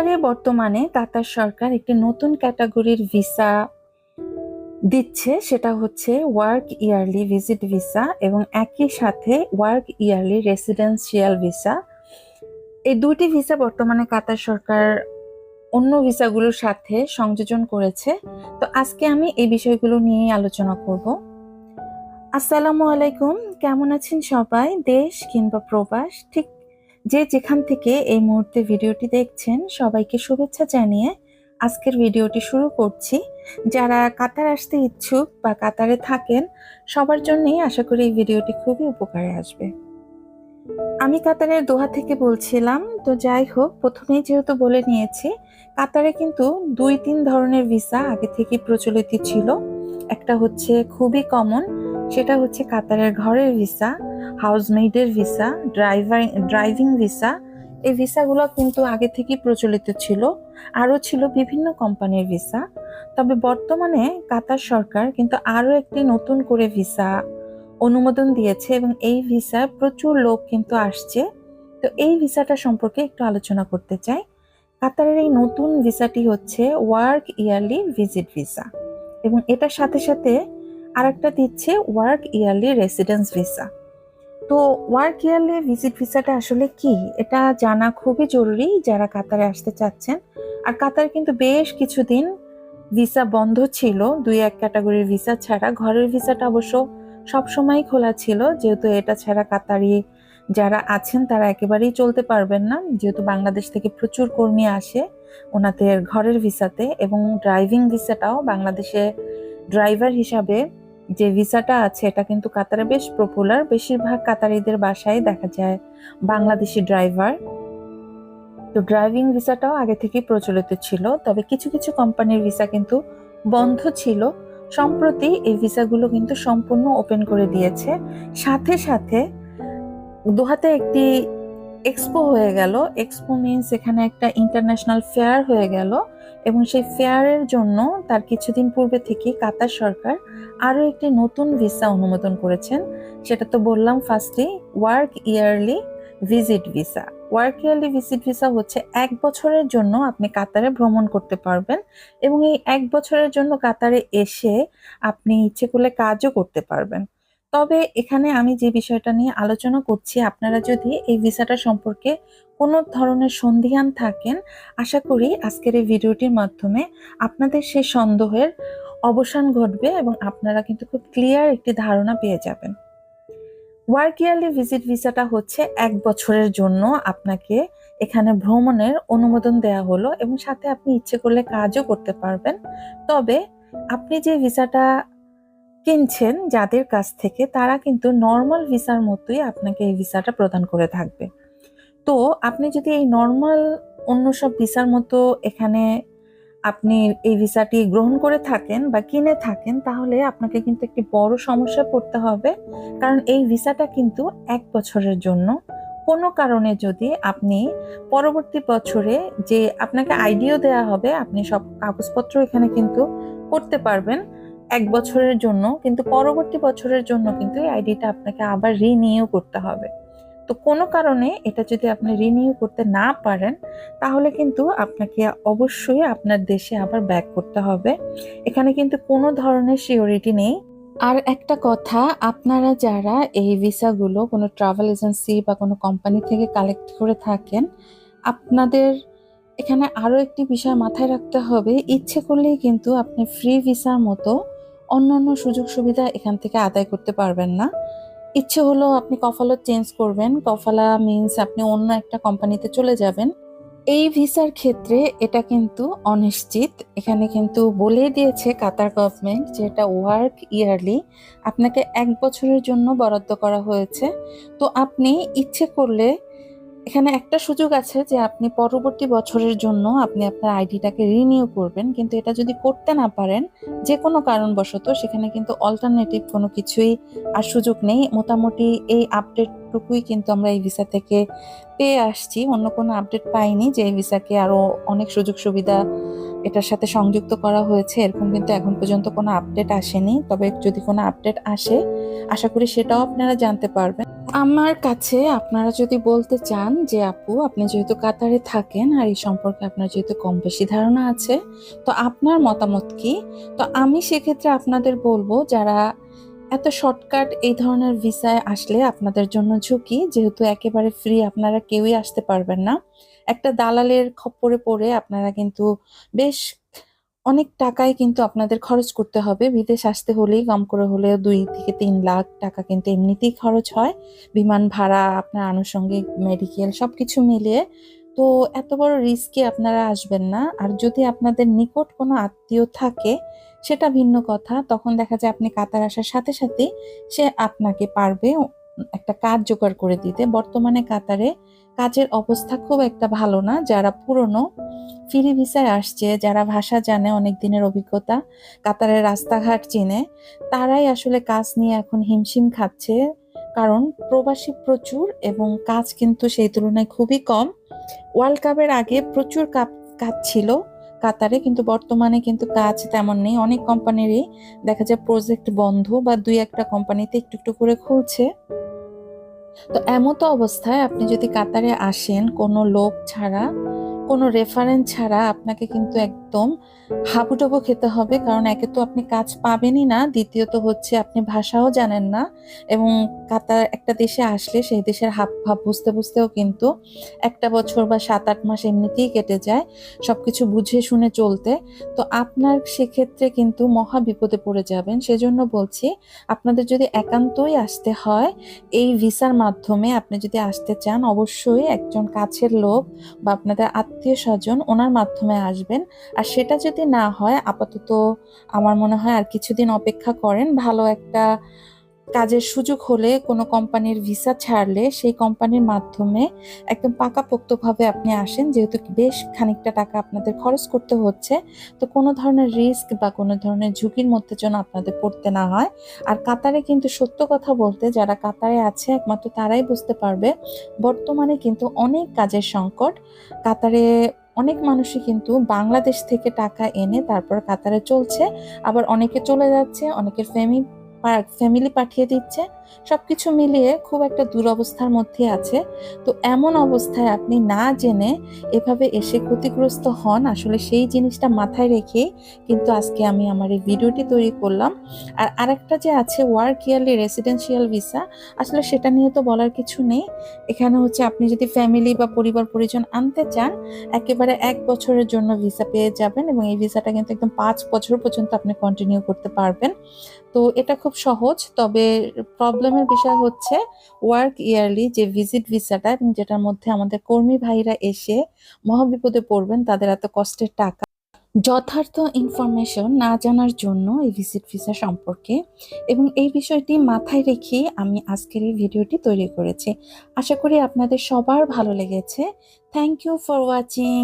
কাতারে বর্তমানে কাতার সরকার একটি নতুন ক্যাটাগরির ভিসা দিচ্ছে, সেটা হচ্ছে ওয়ার্ক ইয়ারলি ভিজিট ভিসা এবং একই সাথে ওয়ার্ক ইয়ারলি রেসিডেন্সিয়াল ভিসা এই দুটি ভিসা বর্তমানে কাতার সরকার অন্য ভিসাগুলোর সাথে সংযোজন করেছে। তো আজকে আমি এই বিষয়গুলো নিয়েই আলোচনা করব। আসসালামু আলাইকুম, কেমন আছেন সবাই? দেশ কিংবা প্রবাস, ঠিক যে যেখান থেকে এই মুহূর্তে ভিডিওটি দেখছেন, সবাইকে শুভেচ্ছা জানিয়ে আজকের ভিডিওটি শুরু করছি। যারা কাতার আসতে ইচ্ছুক বা কাতারে থাকেন, সবার জন্যই আশা করি এই ভিডিওটি খুবই উপকারে আসবে। আমি কাতারের দোহা থেকে বলছিলাম, তো যাই হোক, প্রথমেই যেহেতু বলে নিয়েছি, কাতারে কিন্তু দুই তিন ধরনের ভিসা আগে থেকে প্রচলিত ছিল। একটা হচ্ছে খুবই কমন সেটা হচ্ছে কাতারের ঘরের ভিসা হাউসমেইডের ভিসা ড্রাইভার ড্রাইভিং ভিসা এই ভিসাগুলো কিন্তু আগে থেকেই প্রচলিত ছিল, আরও ছিল বিভিন্ন কোম্পানির ভিসা তবে বর্তমানে কাতার সরকার কিন্তু আরও একটি নতুন করে ভিসা অনুমোদন দিয়েছে এবং এই ভিসা প্রচুর লোক কিন্তু আসছে। তো এই ভিসাটা সম্পর্কে একটু আলোচনা করতে চাই। কাতারের এই নতুন ভিসাটি হচ্ছে ওয়ার্ক ইয়ারলি ভিজিট ভিসা এবং এটার সাথে সাথে আরেকটা দিচ্ছে ওয়ার্ক ইয়ারলি রেসিডেন্স ভিসা তো ওয়ার্ক ইয়ারলি ভিজিট ভিসাটা আসলে কি? এটা জানা খুবই জরুরি যারা কাতারে আসতে চাচ্ছেন। আর কাতার কিন্তু বেশ কিছুদিন ভিসা বন্ধ ছিল, দুই এক ক্যাটাগরির ভিসা ছাড়া। ঘরের ভিসাটা অবশ্য সবসময় খোলা ছিল, যেহেতু এটা ছাড়া কাতারি যারা আছেন তারা একেবারেই চলতে পারবেন না। যেহেতু বাংলাদেশ থেকে প্রচুর কর্মী আসে ওনাদের ঘরের ভিসাতে এবং ড্রাইভিং ভিসাটাও বাংলাদেশে ড্রাইভার হিসাবে যে ভিসাটা আছে, এটা কিন্তু কাতারে বেশ পপুলার বেশিরভাগ কাতারিদের বাসায় দেখা যায় বাংলাদেশি ড্রাইভার তো ড্রাইভিং ভিসাটাও আগে থেকেই প্রচলিত ছিল, তবে কিছু কিছু কোম্পানির ভিসা কিন্তু বন্ধ ছিল। সম্প্রতি এই ভিসাগুলো কিন্তু সম্পূর্ণ ওপেন করে দিয়েছে। সাথে সাথে দোহাতে একটি এক্সপো হয়ে গেল। এক্সপো মিনস এখানে একটা ইন্টারন্যাশনাল ফেয়ার হয়ে গেল এবং সেই ফেয়ারের জন্য তার কিছুদিন পূর্বে থেকে কাতার সরকার আরও একটি নতুন ভিসা অনুমোদন করেছেন। সেটা তো বললাম ফার্স্টে work yearly visit visa work yearly visit visa হচ্ছে এক বছরের জন্য আপনি কাতারে ভ্রমণ করতে পারবেন এবং এই এক বছরের জন্য কাতারে এসে আপনি ইচ্ছে করলে কাজও করতে পারবেন। তবে এখানে আমি যে বিষয়টা নিয়ে আলোচনা করছি, আপনারা যদি এই ভিসাটা সম্পর্কে কোনো ধরনের সন্ধিহান থাকেন, আশা করি আজকের এই ভিডিওটির মাধ্যমে আপনাদের সেই সন্দেহের অবসান ঘটবে এবং আপনারা কিন্তু খুব ক্লিয়ার একটি ধারণা পেয়ে যাবেন। ওয়ার্ক ইয়ারলি ভিজিট ভিসাটা হচ্ছে এক বছরের জন্য আপনাকে এখানে ভ্রমণের অনুমোদন দেওয়া হলো এবং সাথে আপনি ইচ্ছে করলে কাজও করতে পারবেন। তবে আপনি যে ভিসাটা কিনছেন যাদের কাছ থেকে, তারা কিন্তু নর্মাল ভিসার মতোই আপনাকে এই ভিসাটা প্রদান করে থাকবে। তো আপনি যদি এই নর্মাল অন্য সব ভিসার মতো এখানে আপনি এই ভিসাটি গ্রহণ করে থাকেন বা কিনে থাকেন, তাহলে আপনাকে কিন্তু একটি বড় সমস্যা পড়তে হবে। কারণ এই ভিসাটা কিন্তু এক বছরের জন্য। কোনো কারণে যদি আপনি পরবর্তী বছরে যে আপনাকে আইডিও দেওয়া হবে, আপনি সব কাগজপত্র এখানে কিন্তু করতে পারবেন। এক বছরের জন্য, কিন্তু পরবর্তী বছরের জন্য কিন্তু এই আইডিটা আপনাকে আবার রিনিউ করতে হবে। তো কোনো কারণে এটা যদি আপনি রিনিউ করতে না পারেন, তাহলে কিন্তু আপনাকে অবশ্যই আপনার দেশে আবার ব্যাক করতে হবে। এখানে কিন্তু কোনো ধরনের সিওরিটি নেই। আর একটা কথা, আপনারা যারা এই ভিসাগুলো কোনো ট্রাভেল এজেন্সি বা কোনো কোম্পানি থেকে কালেক্ট করে থাকেন, আপনাদের এখানে আরও একটি বিষয় মাথায় রাখতে হবে। ইচ্ছে করলেই কিন্তু আপনি ফ্রি ভিসার মতো অন্যান্য সুযোগ সুবিধা এখান থেকে আদায় করতে পারবেন না। ইচ্ছে হলো আপনি কফালো চেঞ্জ করবেন। কফালা মিন্স আপনি অন্য একটা কোম্পানিতে চলে যাবেন। এই ভিসার ক্ষেত্রে এটা কিন্তু অনিশ্চিত। এখানে কিন্তু বলে দিয়েছে কাতার গভর্নমেন্ট যে এটা ওয়ার্ক ইয়ারলি আপনাকে এক বছরের জন্য বরাদ্দ করা হয়েছে। তো আপনি ইচ্ছে করলে এখানে একটা সুযোগ আছে যে আপনি পরবর্তী বছরের জন্য আপনি আপনার আইডিটাকে রিনিউ করবেন। কিন্তু এটা যদি করতে না পারেন, যে কোনো কারণবশত সেখানে কিন্তু অল্টারনেটিভ কোনো কিছুই আর সুযোগ নেই। মোটামুটি এই আপডেটটুকুই কিন্তু আমরা এই ভিসা থেকে পেয়ে আসছি। অন্য কোনো আপডেট পাইনি যে এই ভিসাকে আরও অনেক সুযোগ সুবিধা এটার সাথে সংযুক্ত করা হয়েছে। এরকম কিন্তু এখন পর্যন্ত কোনো আপডেট আসেনি। তবে যদি কোনো আপডেট আসে, আশা করি সেটাও আপনারা জানতে পারবেন। আমার কাছে আপনারা যদি বলতে চান যে, আপু, আপনি যেহেতু কাতারে থাকেন আর এই সম্পর্কে আপনার যেহেতু কম বেশি ধারণা আছে, তো আপনার মতামত কি? তো আমি সেক্ষেত্রে আপনাদের বলব যারা এত শর্টকাট এই ধরনের ভিসায় আসলে আপনাদের জন্য ঝুঁকি, যেহেতু একেবারে ফ্রি, আপনারা কেউই আসতে পারবেন না। একটা দালালের খপ্পরে পড়ে আপনারা কিন্তু বেশ অনেক টাকাই কিন্তু আপনাদের খরচ করতে হবে। বিদেশ আসতে হলেই কম করে হলেও দুই থেকে তিন লাখ টাকা কিন্তু এমনিতেই খরচ হয়। বিমান ভাড়া, আপনার আনুষঙ্গিক মেডিকেল সব কিছু মিলিয়ে। তো এত বড় রিস্কে আপনারা আসবেন না। আর যদি আপনাদের নিকট কোনো আত্মীয় থাকে, সেটা ভিন্ন কথা। তখন দেখা যায় আপনি কাতার আসার সাথে সাথে সে আপনাকে পারবে একটা কাজ জোগাড় করে দিতে। বর্তমানে কাতারে কাজের অবস্থা খুব একটা ভালো না। যারা পুরনো ফিরি ভিসায় আসছে, যারা ভাষা জানে, অনেক দিনের অভিজ্ঞতা, কাতারের রাস্তাঘাট চিনে, তারাই আসলে কাজ নিয়ে এখন হিমশিম খাচ্ছে। কারণ প্রবাসী প্রচুর এবং কাজ কিন্তু সেই তুলনায় খুবই কম। ওয়ার্ল্ড কাপের আগে প্রচুর কাপ, কাজ ছিল কাতারে, কিন্তু বর্তমানে কিন্তু কাজ তেমন নেই। অনেক কোম্পানিরই দেখা যায় প্রজেক্ট বন্ধ বা দুই একটা কোম্পানিতে একটু একটু করে খুলছে। তো এমতো অবস্থায় আপনি যদি কাতারে আসেন কোনো লোক ছাড়া কোনো রেফারেন্স ছাড়া আপনাকে কিন্তু একদম হাবুডুবু খেতে হবে। কারণ একে তো আপনি কাজ পাবেনই না, দ্বিতীয়ত হচ্ছে আপনি ভাষাও জানেন না এবং কাতার একটা দেশে আসলে সেই দেশের হাব ভাব বুঝতে বুঝতেও কিন্তু একটা বছর বা সাত আট মাস এমনিতেই কেটে যায় সবকিছু বুঝে শুনে চলতে। তো আপনার সেক্ষেত্রে কিন্তু মহা বিপদে পড়ে যাবেন। সেজন্য বলছি, আপনাদের যদি একান্তই আসতে হয়, এই ভিসার মাধ্যমে আপনি যদি আসতে চান, অবশ্যই একজন কাছের লোক বা আপনাদের আত্মীয় স্বজন ওনার মাধ্যমে আসবেন। আর সেটা যদি না হয়, আপাতত আমার মনে হয় আর কিছুদিন অপেক্ষা করেন, ভালো একটা কাজের সুযোগ হলে কোনো কোম্পানির ভিসা ছাড়লে সেই কোম্পানির মাধ্যমে একদম পাকাপোক্তভাবে আপনি আসেন, যেহেতু বেশ খানিকটা টাকা আপনাদের খরচ করতে হচ্ছে। তো কোনো ধরনের রিস্ক বা কোনো ধরনের ঝুঁকির মধ্যে যেন আপনাদের পড়তে না হয়। আর কাতারে কিন্তু সত্য কথা বলতে যারা কাতারে আছে, একমাত্র তারাই বুঝতে পারবে, বর্তমানে কিন্তু অনেক কাজের সংকট। কাতারে অনেক মানুষই কিন্তু বাংলাদেশ থেকে টাকা এনে তারপর কাতারে চলছে। আবার অনেকে চলে যাচ্ছে, অনেকের ফ্যামিলি ফ্যামিলি পাঠিয়ে দিচ্ছে। সবকিছু মিলিয়ে খুব একটা দুরবস্থার মধ্যে আছে। তো এমন অবস্থায় আপনি না জেনে এভাবে এসে ক্ষতিগ্রস্ত হন, আসলে সেই জিনিসটা মাথায় রেখেই কিন্তু আজকে আমি আমার এই ভিডিওটি তৈরি করলাম। আর আরেকটা যে আছে ওয়ার্ক ইয়ারলি রেসিডেন্সিয়াল ভিসা আসলে সেটা নিয়ে তো বলার কিছু নেই। এখানে হচ্ছে আপনি যদি ফ্যামিলি বা পরিবার পরিজন আনতে চান, একেবারে এক বছরের জন্য ভিসা পেয়ে যাবেন এবং এই ভিসাটা কিন্তু একদম পাঁচ বছর পর্যন্ত আপনি কন্টিনিউ করতে পারবেন। তো এটা খুব সহজ, তবে প্রবলেমের বিষয় হচ্ছে ওয়ার্ক ইয়ারলি যে ভিজিট ভিসাটা এবং যেটার মধ্যে আমাদের কর্মী ভাইরা এসে মহাবিপদে পড়বেন, তাদের এত কষ্টের টাকা। যথার্থ ইনফরমেশন না জানার জন্য এই ভিজিট ভিসা সম্পর্কে এবং এই বিষয়টি মাথায় রেখে আমি আজকের এই ভিডিওটি তৈরি করেছি। আশা করি আপনাদের সবার ভালো লেগেছে। Thank you for watching